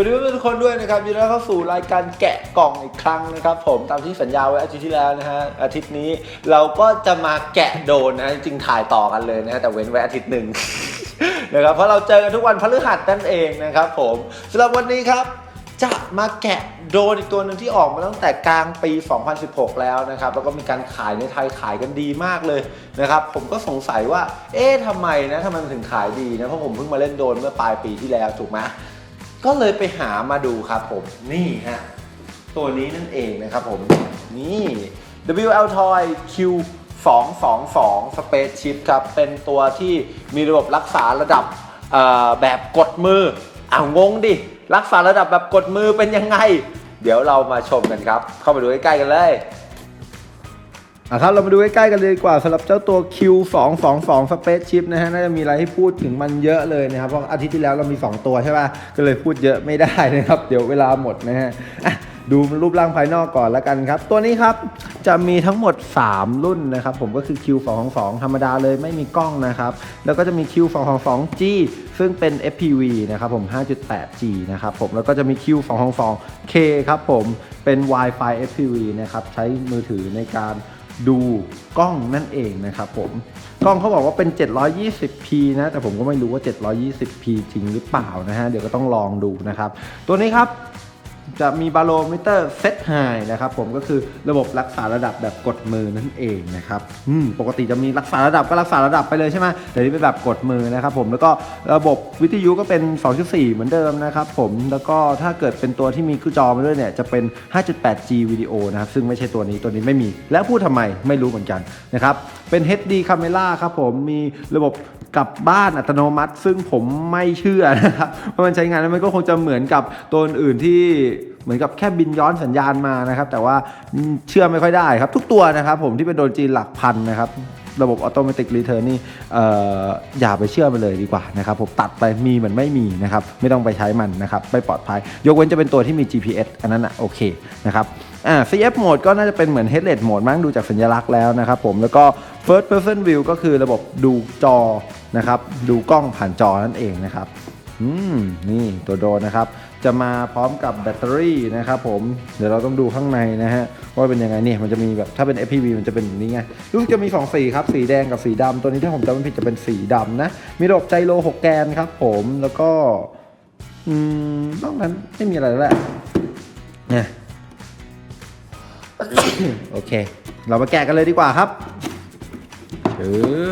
สวัสดีเพื่อนๆทุกคนด้วยนะครับยินดีต้อนรับเข้าสู่รายการแกะกล่องอีกครั้งนะครับ ผมตามที่สัญญาไว้อาทิตย์ที่แล้วนะฮะอาทิตย์นี้เราก็จะมาแกะโดนนะฮะจริงๆถ่ายต่อกันเลยนะฮะแต่เว้นไว้อาทิตย์หนึ่ง นะครับเพราะเราเจอกันทุกวันพฤหัสนั่นเองนะครับผมสำหรับวันนี้ครับ จะมาแกะโดรนอีกตัวหนึ่งที่ออกมาตั้งแต่กลางปี 2016 แล้วนะครับ แล้วก็มีการขายในไทยขายกันดีมากเลยนะครับ ผมก็สงสัยว่า เอ๊ะทำไมนะทำไมมันถึงขายดีนะ เพราะผมเพิ่งมาเล่นโดรนเมื่อปลายปีที่แล้วถูกไหม ก็เลยไปหามาดูครับผมนี่ฮะตัวนี้นั่นเองนะครับผมนี่ WL Toy Q 222 Space Chip ครับ เป็นตัวที่มีระบบรักษาระดับแบบกดมืออ่างงดิ รักษาระดับแบบกดมือเป็นยังไง เดี๋ยวเรามาชมกันครับ เข้าไปดูใกล้ๆกันเลย อะครับเรามาดูใกล้ๆกันเลยดีกว่าสำหรับเจ้าตัว Q222 Space Chip นะฮะน่าจะมีอะไรให้พูดถึงมันเยอะเลยนะครับเพราะอาทิตย์ที่แล้วเรามี 2 ตัวใช่ป่ะก็เลยพูดเยอะไม่ได้นะครับ เดี๋ยวเวลาหมดนะฮะอะดูรูปร่างภายนอกก่อนแล้วกันครับ ตัวนี้ครับจะมีทั้งหมด 3 รุ่นนะครับ ผมก็คือ Q222 ธรรมดาเลยไม่มีกล้องนะครับ แล้วก็จะมี Q222G ซึ่งเป็น FPV นะครับผม 5.8G นะครับผมแล้วก็จะมี Q222K ครับผมเป็น Wi-Fi FPV นะครับใช้มือถือในการ ดูกล้องนั่นเองนะครับผมกล้องเขาบอกว่าเป็น 720p นะ แต่ผมก็ไม่รู้ว่า 720p จริงหรือเปล่านะฮะ เดี๋ยวก็ต้องลองดูนะครับ ตัวนี้ครับ จะมีบาโลมิเตอร์เซตไฮนะครับผมก็คือระบบรักษาระดับแบบกดมือนั่นเองนะครับอืมปกติจะมีรักษาระดับก็รักษาระดับไปเลยใช่ไหมแต่นี่เป็นแบบกดมือนะครับผมแล้วก็ระบบวิทยุก็เป็น 2.4 เหมือนเดิมนะครับผมแล้วก็ถ้าเกิดเป็นตัวที่มีคือจอมาด้วยเนี่ยจะเป็น 5.8G วิดีโอนะครับซึ่งไม่ใช่ตัวนี้ตัวนี้ไม่มี แล้วพูดทำไมไม่รู้เหมือนกันนะครับเป็น HD Camera ครับผมมีระบบ กลับบ้านอัตโนมัติ ซึ่งผมไม่เชื่อนะครับว่ามันใช้งานแล้วมันก็คงจะเหมือนกับตัวอื่นที่เหมือนกับแค่บินย้อนสัญญาณมานะครับ แต่ว่าเชื่อไม่ค่อยได้ครับ ทุกตัวนะครับ ผมที่เป็นโดนจีนหลักพันนะครับระบบออโตเมติกรีเทิร์นนี่ออย่าไปเชื่อมันเลยดีกว่านะครับผมตัดไปมีเหมือนไม่มีนะครับไม่ต้องไปใช้มันนะครับไม่ปลอดภัย ยกเว้นจะเป็นตัวที่มี GPS อันนั้นอะโอเคนะครับอ่า CF mode ก็น่าจะเป็นเหมือน headlet mode มั้งดูจากสัญลักษณ์แล้วนะครับผมแล้วก็ first person view ก็คือระบบดูจอ นะครับ ดูกล้องผ่านจอนั่นเองนะครับอืมนี่ตัวโดนนะครับ จะมาพร้อมกับแบตเตอรี่นะครับผมเดี๋ยวเราต้องดูข้างในนะฮะว่าเป็นยังไงเนี่ยมันจะมีแบบถ้าเป็น FPV มันจะเป็นแบบนี้ไงรู้สึกจะมีสองสีครับสีแดงกับสีดำตัวนี้ถ้าผมจำไม่ผิดจะเป็นสีดำนะมีระบบไจโร6แกนครับผมแล้วก็อืมนอกนั้นไม่มีอะไรแล้วแหละนะโอเค เรามาแกะกันเลยดีกว่าครับชื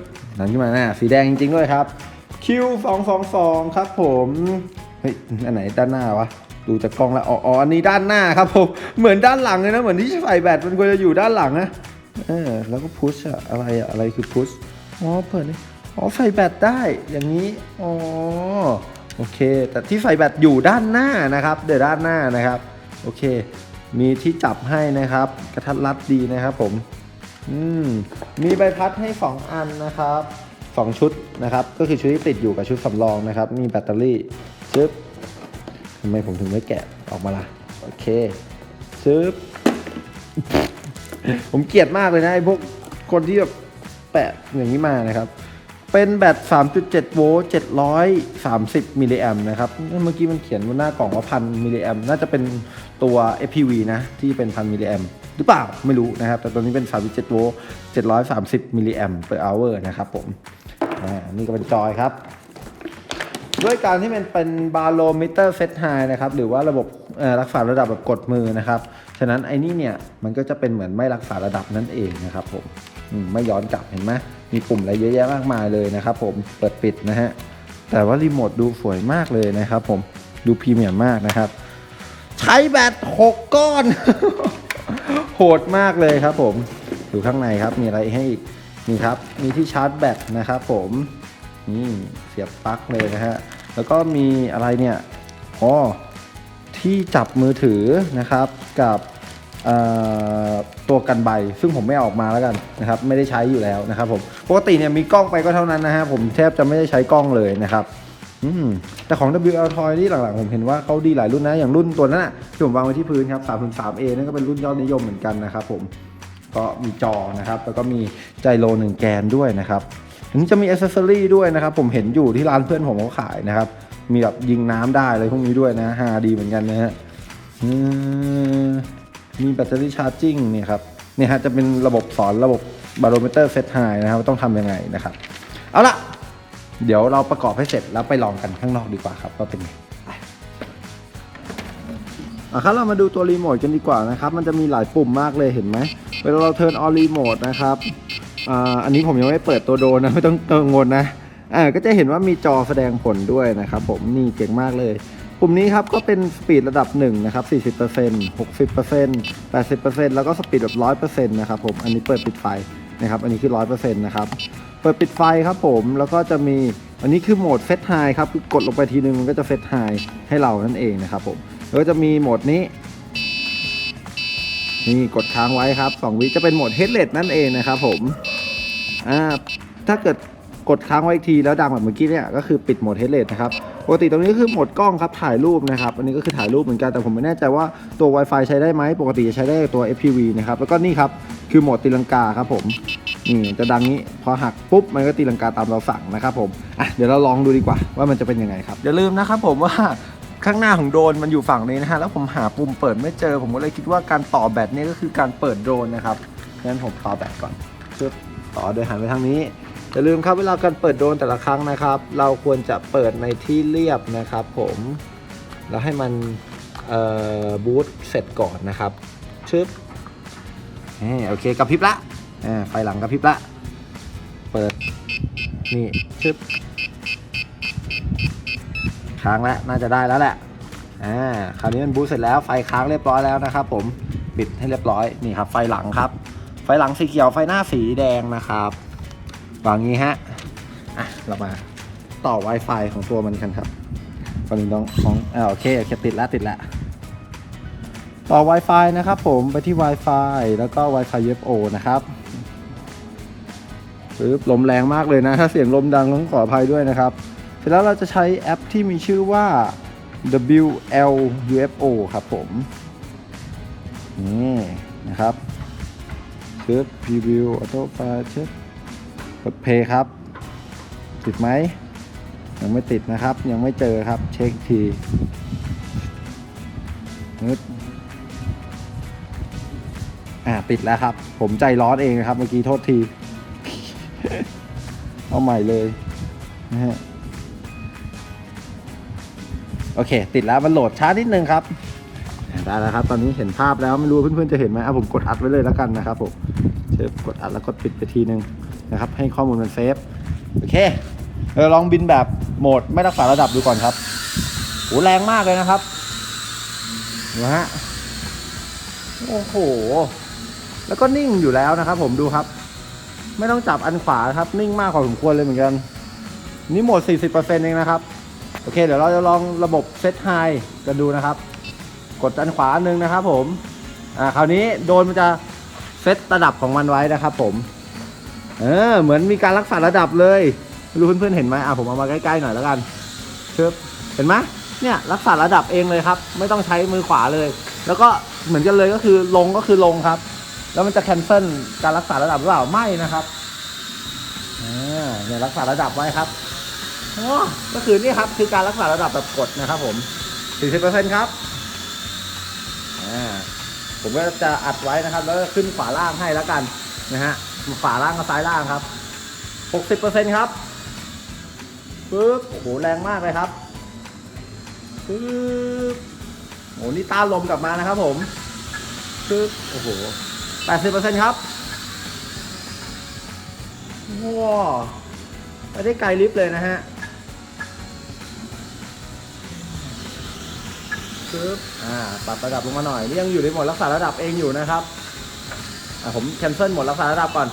บ นั่นขึ้นมาหน้าสีแดงจริงๆด้วยครับ Q222 ครับผมเฮ้ยอันไหนด้านหน้าวะดูจากกล้องแล้วอ๋ออ๋ออันนี้ด้านหน้าครับผมเหมือนด้านหลังเลยนะเหมือนที่ใส่แบตมันควรจะอยู่ด้านหลังนะเออแล้วก็พุชอะอะไรอะอะไรคือพุชอ๋อเปิดนี่อ๋อใส่แบตได้อย่างนี้อ๋อโอเค แต่ที่ใส่แบตอยู่ด้านหน้านะครับ เดี๋ยวด้านหน้านะครับ โอเค มีที่จับให้นะครับ กระทัดรัดดีนะครับผม อืมมีใบพัดให้ 2 อันนะครับ 2 ชุดนะครับ ก็คือชุดที่ติดอยู่กับชุดสำรองนะครับ มีแบตเตอรี่ชึบทำไมผมถึงไม่แกะออกมาล่ะ โอเคชึบผมเกลียดมากเลยนะไอ้พวกคนที่แบบแปะอย่างนี้มานะครับ เป็นแบต 3.7 โวลต์ 730 มิลลิแอมนะครับ เมื่อกี้มันเขียนบนหน้ากล่องว่าพันมิลลิแอมน่าจะเป็นตัว FPV นะ ที่เป็นพันมิลลิแอม หรือเปล่าไม่รู้นะครับ แต่ตัวนี้เป็น 3.7 โวลต์ 730 มิลลิแอม per hour นะครับผมนี่ก็เป็นจอยครับ ด้วยการที่มันเป็นบาโลมิเตอร์เซตไฮนะครับ หรือว่าระบบรักษาระดับแบบกดมือนะครับ ฉะนั้นไอ้นี่เนี่ย มันก็จะเป็นเหมือนไม่รักษาระดับนั่นเองนะครับผมอืมไม่ย้อนกลับเห็นไหมมีปุ่มอะไรเยอะแยะมากมายเลยนะครับผมเปิดปิดนะฮะแต่ว่ารีโมทดูสวยมากเลยนะครับผมดูพรีเมียมมากนะครับ ใช้แบต6ก้อน โหดมากเลยครับผมดูข้างในครับมีอะไรให้อีกนี่ครับมีที่ชาร์จแบตนะครับผมนี่เสียบปลั๊กเลยนะฮะแล้วก็มีอะไรเนี่ยอ๋อที่จับมือถือนะครับกับตัวกันใบ ซึ่งผมไม่ออกมาแล้วกันนะครับไม่ได้ใช้อยู่แล้วนะครับผมปกติเนี่ยมีกล้องไปก็เท่านั้นนะฮะผมแทบจะไม่ได้ใช้กล้องเลยนะครับ อืมแต่ของ WL Toy นี่หลังๆ ผมเห็นว่าเขาดีหลายรุ่นนะ อย่างรุ่นตัวนั้นน่ะที่ผมวางไว้ที่พื้นครับ 303A นั่นก็เป็นรุ่นยอดนิยมเหมือนกันนะครับผม ก็มีจอนะครับ แล้วก็มีไจโรหนึ่งแกนด้วยนะครับอันนี้จะมีอ c เซสซอรี่ด้วยนะครับ ผมเห็นอยู่ที่ร้านเพื่อนผมเขาขายนะครับ มีแบบยิงน้ำได้อะไรพวกนี้ด้วยนะฮาดีเหมือนกันนะฮะมีแบตเตอรี่ชาร์จิ่งเนี่ยครับเนี่ยฮะจะเป็นระบบสอนระบบบาโรเมเตอร์เซตไฮนะครับ ต้องทำยังไงนะครับ เอาละ เดี๋ยวเราประกอบให้เสร็จแล้วไปลองกันข้างนอกดีกว่าครับว่าเป็นไงไปอะครับเรามาดูตัวรีโมทกันดีกว่านะครับ มันจะมีหลายปุ่มมากเลยเห็นไหมเวลาเราเทิร์นออรีโมทนะครับอ่าอันนี้ผมยังไม่เปิดตัวโดนนะไม่ต้องกังวลนะอ่าก็จะเห็นว่ามีจอแสดงผลด้วยนะครับ ผมนี่เก่งมากเลยปุ่มนี้ครับก็เป็นสปีดระดับ1นะครับ40% 60% 80%แล้วก็สปีดแบบ100%นะครับผมอันนี้เปิดปิดไฟนะครับ อันนี้คือ 100%นะครับ เปิดปิดไฟครับผมแล้วก็จะมีอันนี้คือโหมดเซตไฮครับคือกดลงไปทีนึงมันก็จะเซตไฮให้เรานั่นเองนะครับผมแล้วก็จะมีโหมดนี้ นี่กดค้างไว้ครับ2วิจะเป็นโหมด headlet นั่นเองนะครับผมอ่าถ้าเกิดกดค้างไว้อีกทีแล้วดังแบบเมื่อกี้เนี่ยก็คือปิดโหมด headlet นะครับปกติตรงนี้คือโหมดกล้องครับถ่ายรูปนะครับอันนี้ก็คือถ่ายรูปเหมือนกันแต่ผมไม่แน่ใจว่าตัว Wi-Fi ใช้ได้ไหมปกติจะใช้ได้ตัว FPV นะครับแล้วก็นี่ครับคือโหมดตีลังกาครับผม นี่จะดังนี้พอหักปุ๊บมันก็ตีลังกาตามเราสั่งนะครับผมอะเดี๋ยวเราลองดูดีกว่าว่ามันจะเป็นยังไงครับอย่าลืมนะครับผมว่าข้างหน้าของโดรนมันอยู่ฝั่งนี้นะฮะแล้วผมหาปุ่มเปิดไม่เจอ ผมก็เลยคิดว่าการต่อแบตเนี่ยก็คือการเปิดโดรนนะครับงั้นผมต่อแบตก่อนชึบต่อโดยหันไปทางนี้อย่าลืมครับเวลาการเปิดโดรนแต่ละครั้งนะครับ เราควรจะเปิดในที่เรียบนะครับ ผมแล้วให้มันเอ่อบูตเสร็จก่อนนะครับชึบนี่โอเคกระพริบละ อ่าไฟหลังกระพริบละ เปิด นี่ชึบค้างแล้วน่าจะได้แล้วแหละ อ่า คราวนี้มันบูสต์เสร็จแล้ว ไฟค้างเรียบร้อยแล้วนะครับผม ปิดให้เรียบร้อย นี่ครับ ไฟหลังครับ ไฟหลังสีเขียว ไฟหน้าสีแดงนะครับวางงี้ฮะ อะ เรามาต่อ Wi-Fi ของตัวมันกันครับก่อนอื่นต้องของอ่าโอเคโอเคติดแล้วติดแล้วต่อ Wi-Fi นะครับผมไปที่ Wi-Fi แล้วก็ Wi-Fi UFO นะครับ ปึ๊บลมแรงมากเลยนะ ถ้าเสียงลมดังต้องขออภัยด้วยนะครับ เสร็จแล้วเราจะใช้แอปที่มีชื่อว่า WL UFO ครับผมนี่นะครับเชิญ Preview Auto File เชิญกด Play ครับ ติดไหม ยังไม่ติดนะครับ ยังไม่เจอครับ เช็คทีนึดอ่า ติดแล้วครับ ผมใจร้อนเองนะครับ เมื่อกี้โทษที เอาใหม่เลยนะฮะโอเค ติดแล้วมันโหลดช้านิดนึงครับได้แล้วครับ ตอนนี้เห็นภาพแล้วไม่รู้เพื่อนๆจะเห็นไหมอะผมกดอัดไว้เลยแล้วกันนะครับผมเชฟกดอัดแล้วกดปิดไปทีนึงนะครับ ให้ข้อมูลมันเซฟโอเคเราลองบินแบบโหมดไม่รักษาระดับดูก่อนครับโหแรงมากเลยนะครับนะฮะโอ้โห แล้วก็นิ่งอยู่แล้วนะครับผมดูครับ ไม่ต้องจับอันขวาครับ นิ่งมากพอสมควรเลยเหมือนกัน นี่โหมด 40%เองนะครับ โอเค เดี๋ยวเราจะลองระบบเซตไฮกันดูนะครับ กดอันขวานหนึงนะครับผม อ่า คราวนี้โดนมันจะเซตระดับของมันไว้นะครับผม เออ เหมือนมีการรักษาระดับเลยไม่รู้เพื่อนๆเห็นไหมอะผมเอามาใกล้ๆหน่อยแล้วกันเชิบเห็นไหมเนี่ยรักษาระดับเองเลยครับ ไม่ต้องใช้มือขวาเลย แล้วก็เหมือนกันเลยก็คือลงก็คือลงครับ แล้วมันจะแคนเซิลการรักษาระดับหรือเปล่าไม่นะครับเนี่ยรักษาระดับไว้ครับก็คือนี่ครับคือการรักษาระดับแบบกดนะครับ ผม40%ครับผมก็จะอัดไว้นะครับ แล้วก็ขึ้นขวาล่างให้แล้วกันนะฮะขวาล่างกับซ้ายล่างครับ 60%ครับปึ๊บโอ้โหแรงมากเลยครับปึ๊บโอ้โหนี่ต้านลมกลับมานะครับผมปึ๊บโอ้โห 80%ครับว้าวไปได้ไกลลิฟต์เลยนะฮะปึ๊บอ่าปรับระดับลงมาหน่อยนี่ยังอยู่ในโหมดรักษาระดับเองอยู่นะครับอ่าผมแคนเซิลโหมดรักษาระดับก่อน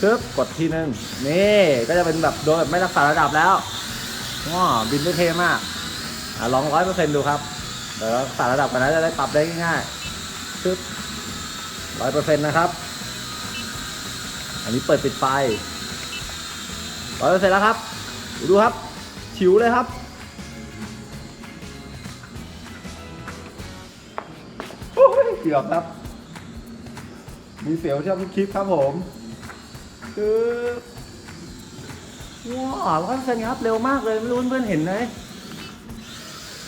ปึ๊บกดทีนึงนี่ก็จะเป็นแบบโดยแบบไม่รักษาระดับแล้วว้าวบินได้เท่มากอ่าลองร้อยเปอร์เซ็นต์ดูครับเดี๋ยวรักษาระดับกันนะจะได้ปรับได้ง่ายๆปึ๊บ ร้อยเปอร์เซ็นต์นะครับ อันนี้เปิดปิดไฟร้อยเปอร์เซ็นต์แล้วครับ ดูครับฉิวเลยครับ โอ้ยเกือบครับ มีเสียวชอบคลิปครับผม คือว้าวร้อยเปอร์เซ็นต์ครับ เร็วมากเลย ไม่รู้เพื่อนเห็นไหม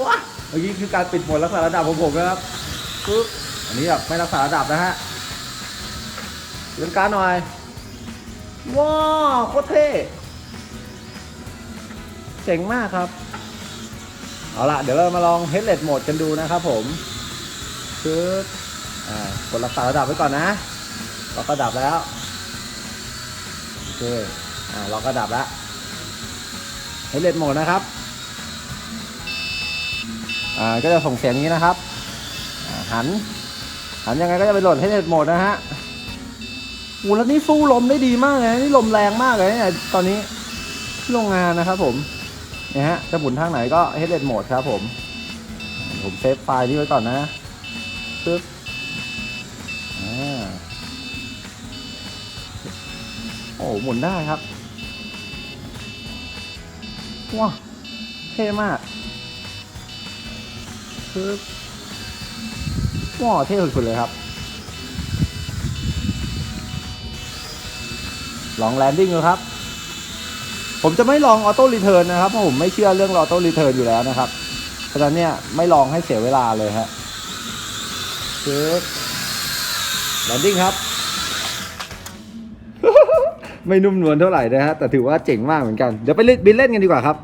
ว้าเมื่อกี้คือการปิดหมดรักษาระดับของผมนะครับปึ๊บอันนี้แบบไม่รักษาระดับนะฮะ เล่นการหน่อย ว้าวโคตรเท่เจ๋งมากครับ เอาละเดี๋ยวเรามาลอง headlet mode กันดูนะครับผมคืออ่ากดรักษาระดับไว้ก่อนนะเราก็ดับแล้ว โอเค อ่าเราก็ดับแล้ว headlet mode นะครับ อ่า ก็จะส่งเสียงนี้นะครับ หัน หันยังไงก็จะไปโหลด headlet mode นะฮะ โอ้แล้วนี่สู้ลมได้ดีมากเลยนี่ลมแรงมากเลยเนี่ยตอนนี้ที่โรงงานนะครับผมเนี่ยฮะจะหมุนทางไหนก็ headlet mode ครับผม ผมเซฟไฟล์นี้ไว้ก่อนนะปึ๊บอ่าโอ้หมุนได้ครับว้าเท่มากปึ๊บว้าเท่สุดๆเลยครับ ลองแลนดิ้งดูครับ ผมจะไม่ลองออโต้รีเทิร์นนะครับเพราะผมไม่เชื่อเรื่องออโต้รีเทิร์นอยู่แล้วนะครับ เพราะฉะนั้นเนี่ยไม่ลองให้เสียเวลาเลยฮะคือแลนดิ้งครับ ไม่นุ่มนวลเท่าไหร่นะฮะแต่ถือว่าเจ๋งมากเหมือนกัน เดี๋ยวไปเล่นบินเล่นกันดีกว่าครับ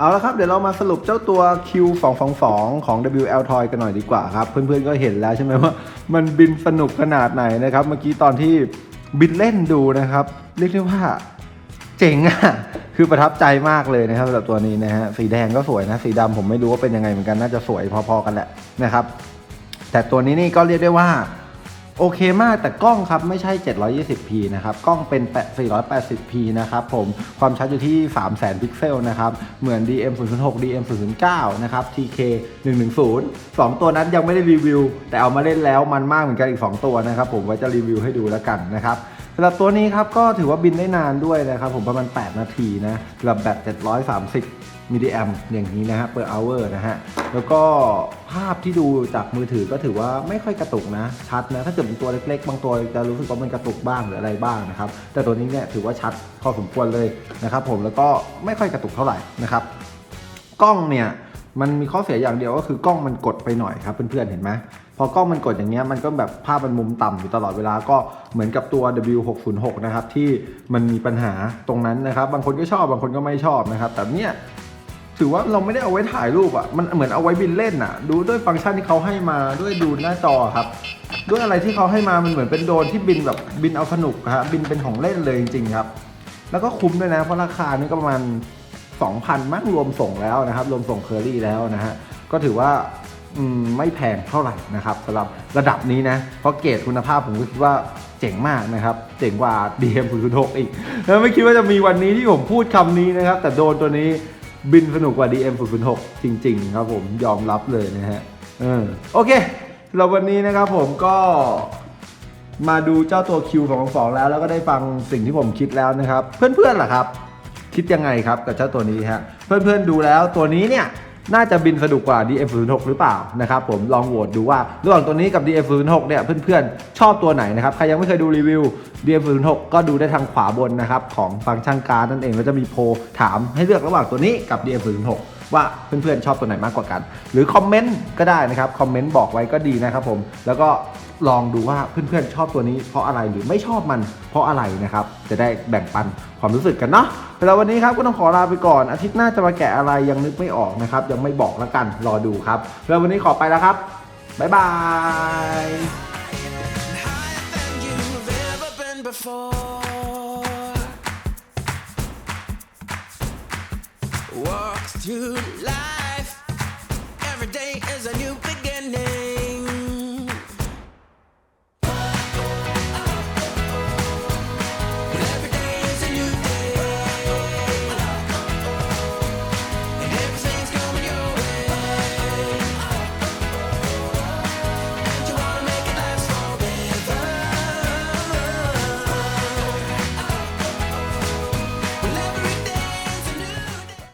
เอาละครับเดี๋ยวเรามาสรุปเจ้าตัว Q222 ของ WL Toy กันหน่อยดีกว่าครับ เพื่อนๆก็เห็นแล้วใช่ไหมว่ามันบินสนุกขนาดไหนนะครับ เมื่อกี้ตอนที่บินเล่นดูนะครับ เรียกได้ว่าเจ๋งอะคือประทับใจมากเลยนะครับสำหรับตัวนี้นะฮะสีแดงก็สวยนะ สีดำผมไม่รู้ว่าเป็นยังไงเหมือนกันน่าจะสวยพอๆกันแหละนะครับ แต่ตัวนี้นี่ก็เรียกได้ว่า โอเคมากแต่กล้องครับไม่ใช่ 720p นะครับ กล้องเป็น 480p นะครับผมความชัดอยู่ที่ 300,000 พิกเซลนะครับ เหมือน DM 006 DM 009นะครับ TK 110 2 ตัวนั้นยังไม่ได้รีวิว แต่เอามาเล่นแล้วมันมากเหมือนกันอีก 2 ตัวนะครับ ผมไว้จะรีวิวให้ดูแล้วกันนะครับสำหรับตัวนี้ครับก็ถือว่าบินได้นานด้วยนะครับ ผมประมาณ 8 นาทีนะสำหรับแบต730 มิลลิแอมอย่างนี้นะฮะ per hour นะฮะ แล้วก็ภาพที่ดูจากมือถือก็ถือว่าไม่ค่อยกระตุกนะ ชัดนะ ถ้าเกิดเป็นตัวเล็กๆ บางตัวจะรู้สึกว่ามันกระตุกบ้างหรืออะไรบ้างนะครับ แต่ตัวนี้เนี่ยถือว่าชัดพอสมควรเลยนะครับผมแล้วก็ไม่ค่อยกระตุกเท่าไหร่นะครับ กล้องเนี่ยมันมีข้อเสียอย่างเดียวก็คือกล้องมันกดไปหน่อยครับเพื่อนๆเห็นไหมพอกล้องมันกดอย่างเงี้ยมันก็แบบภาพมันมุมต่ำอยู่ตลอดเวลาก็เหมือนกับตัว W606 นะครับที่มันมีปัญหาตรงนั้นนะครับ บางคนก็ชอบบางคนก็ไม่ชอบนะครับ แต่เนี่ย ถือว่าเราไม่ได้เอาไว้ถ่ายรูปอะ่ะ มันเหมือนเอาไว้บินเล่นอะ่ะ ดูด้วยฟังก์ชันที่เขาให้มา ด้วยดูหน้าจอครับ ด้วยอะไรที่เขาให้มา มันเหมือนเป็นโดรนที่บินแบบบินเอาสนุกครับบินเป็นของเล่นเลยจริงๆครับ แล้วก็คุ้มด้วยนะ เพราะราคานี่ก็ประมาณ 2,000มั้งรวมส่งแล้วนะครับ รวมส่งเคอรี่แล้วนะฮะ ก็ถือว่าไม่แพงเท่าไหร่นะครับสำหรับระดับนี้นะ เพราะเกรดคุณภาพผมก็คิดว่าเจ๋งมากนะครับ เจ๋งกว่า DM 0 6อีกแล้วไม่คิดว่าจะมีวันนี้ที่ผมพูดคำนี้นะครับ แต่โดนตัวนี้ บินสนุกกว่า DM 0 6จริง ๆ ครับผมยอมรับเลยนะฮะเออโอเค เราวันนี้นะครับผมก็มาดูเจ้าตัวคิวสองสองแล้ว แล้วก็ได้ฟังสิ่งที่ผมคิดแล้วนะครับ เพื่อนๆล่ะครับ คิดยังไงครับกับเจ้าตัวนี้ฮะเพื่อนๆดูแล้วตัวนี้เนี่ย น่าจะบินสะดวกกว่า DF06 หรือเปล่านะครับผมลองโหวตดูว่าระหว่างตัวนี้กับ DF06 เนี่ยเพื่อนๆ ชอบตัวไหนนะครับ ใครยังไม่เคยดูรีวิว DF06 ก็ดูได้ทางขวาบนนะครับของฟังก์ชันการดนั่นเองเราจะมีโพลถามให้เลือกระหว่างตัวนี้กับ DF06 ว่าเพื่อนๆ ชอบตัวไหนมากกว่ากัน หรือคอมเมนต์ก็ได้นะครับคอมเมนต์บอกไว้ก็ดีนะครับผมแล้วก็ ลองดูว่าเพื่อนๆชอบตัวนี้เพราะอะไรหรือไม่ชอบมันเพราะอะไรนะครับ จะได้แบ่งปันความรู้สึกกันเนาะแต่วันนี้ครับก็ต้องขอลาไปก่อน อาทิตย์หน้าจะมาแกะอะไรยังนึกไม่ออกนะครับ ยังไม่บอกแล้วกันรอดูครับแล้ววันนี้ขอไปแล้วครับบ๊ายบาย walk through life